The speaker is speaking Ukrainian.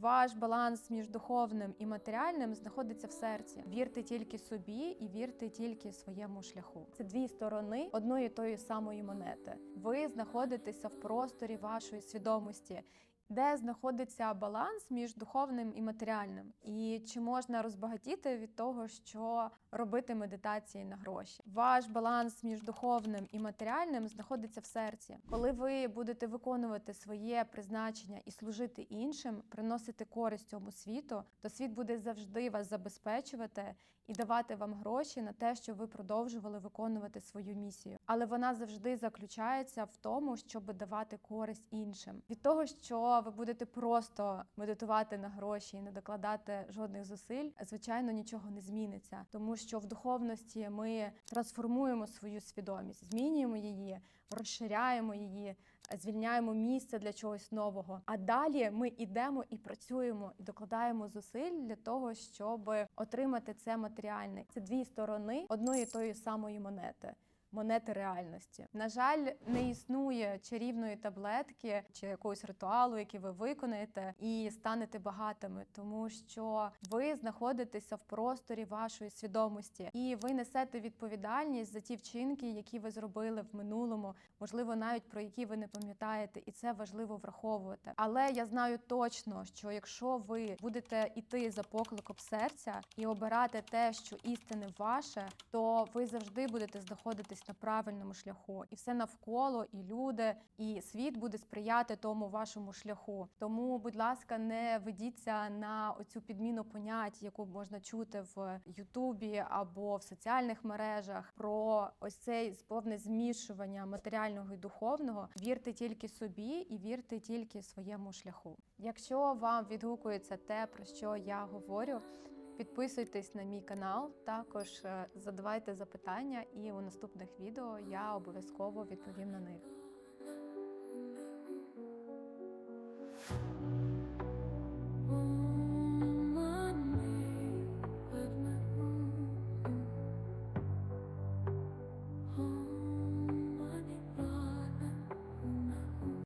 Ваш баланс між духовним і матеріальним знаходиться в серці. Вірте тільки собі і вірте тільки своєму шляху. Це дві сторони одної тої самої монети. Ви знаходитеся в просторі вашої свідомості. Де знаходиться баланс між духовним і матеріальним, і чи можна розбагатіти від того, що робити медитації на гроші? Ваш баланс між духовним і матеріальним знаходиться в серці. Коли ви будете виконувати своє призначення і служити іншим, приносити користь цьому світу, то світ буде завжди вас забезпечувати і давати вам гроші на те, щоб ви продовжували виконувати свою місію. Але вона завжди заключається в тому, щоб давати користь іншим. Від того, що ви будете просто медитувати на гроші і не докладати жодних зусиль, звичайно, нічого не зміниться, тому що в духовності ми трансформуємо свою свідомість, змінюємо її, розширяємо її, звільняємо місце для чогось нового. А далі ми йдемо і працюємо, і докладаємо зусиль для того, щоб отримати це матеріальне. Це дві сторони одної тої самої монети. Монети реальності. На жаль, не існує чарівної таблетки чи якогось ритуалу, який ви виконаєте, і станете багатими, тому що ви знаходитеся в просторі вашої свідомості, і ви несете відповідальність за ті вчинки, які ви зробили в минулому, можливо, навіть про які ви не пам'ятаєте, і це важливо враховувати. Але я знаю точно, що якщо ви будете іти за покликом серця і обирати те, що істини ваше, то ви завжди будете знаходитись на правильному шляху, і все навколо, і люди, і світ буде сприяти тому вашому шляху. Тому, будь ласка, не ведіться на оцю підміну понять, яку можна чути в Ютубі або в соціальних мережах, про ось цей повне змішування матеріального і духовного. Вірте тільки собі і вірте тільки своєму шляху. Якщо вам відгукується те, про що я говорю. Підписуйтесь на мій канал, також е, задавайте запитання, і у наступних відео я обов'язково відповім на них. home.